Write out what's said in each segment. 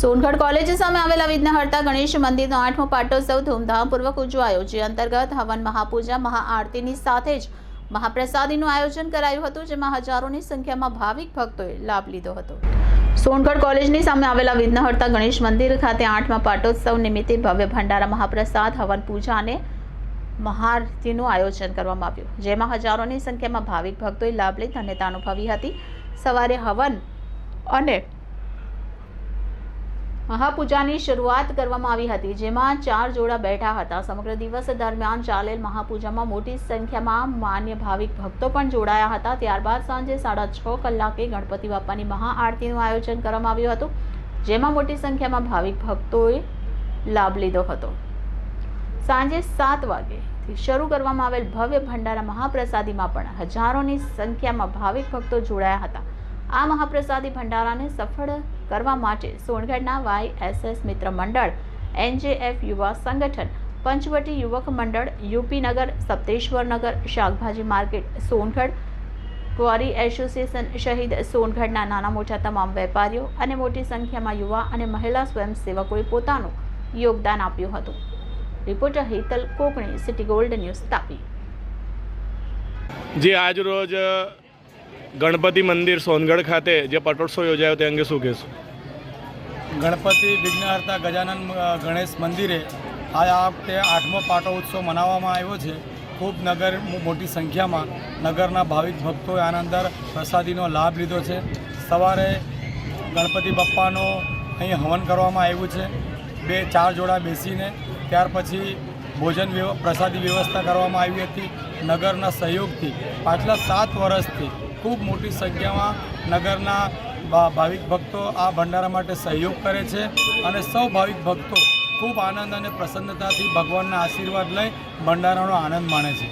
Songadh college સામે આવેલા વિઘ્નહર્તા ગણેશ મંદિરનો આઠમો પાટોત્સવ ધૂમધામપૂર્વક ઉજવાયો, જે અંતર્ગત હવન મહાપૂજા, મહાઆરતીની સાથે જ મહાપ્રસાદીનું આયોજન કરાયું હતું, જેમાં હજારોની સંખ્યામાં ભાવિક ભક્તોએ લાભ લીધો હતો. સોનગઢ કોલેજની સામે આવેલા વિઘ્નહર્તા ગણેશ મંદિર ખાતે આઠમા પાટોત્સવ નિમિત્તે ભવ્ય ભંડારા, મહાપ્રસાદ, હવન પૂજા અને મહાઆરતીનું આયોજન કરવામાં આવ્યું. જેમાં હજારોની સંખ્યામાં ભાવિક ભક્તોએ લાભ લઈ ધન્યતા અનુભવી હતી. સવારે હવન અને મહાપૂજાની શરૂઆત કરવામાં આવી હતી, જેમાં ચાર જોડા બેઠા હતા. સમગ્ર દિવસ દરમિયાન ચાલેલ મહાપૂજામાં મોટી સંખ્યામાં માન્ય ભાવિક ભક્તો પણ જોડાયા હતા. ત્યારબાદ સાંજે સાડા છ કલાકે ગણપતિ બાપાની મહાઆરતીનું આયોજન કરવામાં આવ્યું હતું, જેમાં મોટી સંખ્યામાં ભાવિક ભક્તોએ લાભ લીધો હતો. સાંજે સાત વાગેથી શરૂ કરવામાં આવેલ ભવ્ય ભંડારા મહાપ્રસાદીમાં પણ હજારોની સંખ્યામાં ભાવિક ભક્તો જોડાયા હતા. આ મહાપ્રસાદી ભંડારાને સફળ કરવા માટે સોનગઢના વાયએસએસ મિત્ર મંડળ, એનજેએફ યુવા સંગઠન, પંચવટી યુવક મંડળ, યુપી નગર, સપ્તેશ્વર નગર, શાકભાજી માર્કેટ, સોનગઢ, ક્વોરી એસોસિએશન શહીદ સોનગઢના નાના મોટા તમામ વેપારીઓ અને મોટી સંખ્યામાં યુવા અને મહિલા સ્વયંસેવકોએ પોતાનું યોગદાન આપ્યું હતું. Reporter Hetal Kokani, city gold news Tapi. જે આજ રોજ ગણપતિ મંદિર સોનગઢ ખાતે જે પટોત્સવ યોજાયો તે અંગે શું કહેશું? ગણપતિ વિઘ્નહર્તા ગજાનન ગણેશ મંદિરે આ વખતે આઠમો પાટો ઉત્સવ મનાવવામાં આવ્યો છે. ખૂબ નગર મોટી સંખ્યામાં નગરના ભાવિક ભક્તોએ આના અંદર પ્રસાદીનો લાભ લીધો છે. સવારે ગણપતિ બાપ્પાનો અહીં હવન કરવામાં આવ્યું છે. બે, ચાર જોડા બેસીને ત્યાર પછી ભોજન પ્રસાદી વ્યવસ્થા કરવામાં આવી હતી. નગરના સહયોગથી પાછલા સાત વર્ષથી ખૂબ મોટી સંખ્યામાં નગરના ભાવિક ભક્તો આ ભંડારા માટે સહયોગ કરે છે અને સૌ ભાવિક ભક્તો ખૂબ આનંદ અને પ્રસન્નતાથી ભગવાનના આશીર્વાદ લઈ ભંડારાનો આનંદ માણે છે.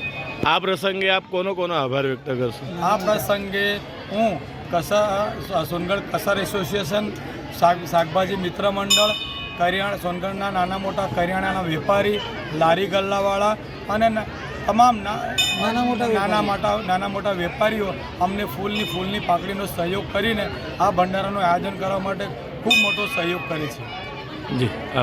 આ પ્રસંગે આપ કોનો કોનો આભાર વ્યક્ત કરશો? આ પ્રસંગે હું કસા સોનગઢ કસર એસોસિએશન શાક શાકભાજી મિત્ર મંડળ કરિયાણા સોનગઢના નાના મોટા કરિયાણાના વેપારી લારી ગલ્લાવાળા અને તમામ ના- નાના મોટા નાના મોટા નાના મોટા વેપારીઓ અમને ફૂલની ફૂલની પાકડીનો સહયોગ કરીને આ ભંડારાનું આયોજન કરવા માટે ખૂબ મોટો સહયોગ કરે છે. જી.